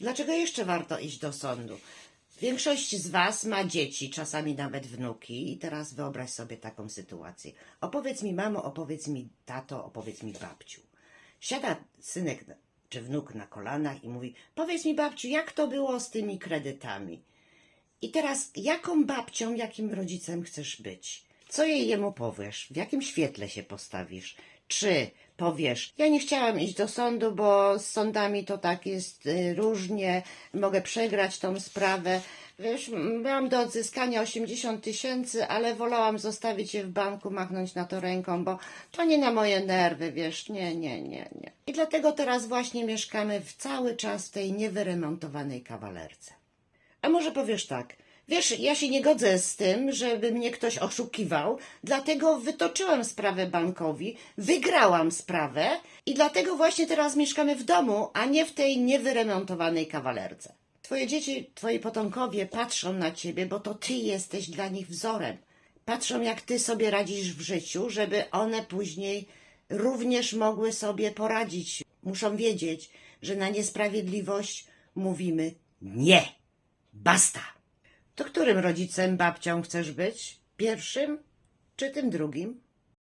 Dlaczego jeszcze warto iść do sądu? Większość z Was ma dzieci, czasami nawet wnuki, i teraz wyobraź sobie taką sytuację. Opowiedz mi, mamo, opowiedz mi, tato, opowiedz mi, babciu. Siada synek czy wnuk na kolanach i mówi: Powiedz mi, babciu, jak to było z tymi kredytami? I teraz, jaką babcią, jakim rodzicem chcesz być? Co jej jemu powiesz? W jakim świetle się postawisz? Czy powiesz, ja nie chciałam iść do sądu, bo z sądami to tak jest y, różnie, mogę przegrać tą sprawę. Wiesz, miałam do odzyskania 80 tysięcy, ale wolałam zostawić je w banku, machnąć na to ręką, bo to nie na moje nerwy, wiesz, nie, nie, nie, nie. I dlatego teraz właśnie mieszkamy w cały czas w tej niewyremontowanej kawalerce. A może powiesz tak, wiesz, ja się nie godzę z tym, żeby mnie ktoś oszukiwał, dlatego wytoczyłam sprawę bankowi, wygrałam sprawę i dlatego właśnie teraz mieszkamy w domu, a nie w tej niewyremontowanej kawalerce. Twoje dzieci, twoi potomkowie patrzą na ciebie, bo to ty jesteś dla nich wzorem. Patrzą, jak ty sobie radzisz w życiu, żeby one później również mogły sobie poradzić. Muszą wiedzieć, że na niesprawiedliwość mówimy nie. Basta! To którym rodzicem, babcią chcesz być? Pierwszym czy tym drugim?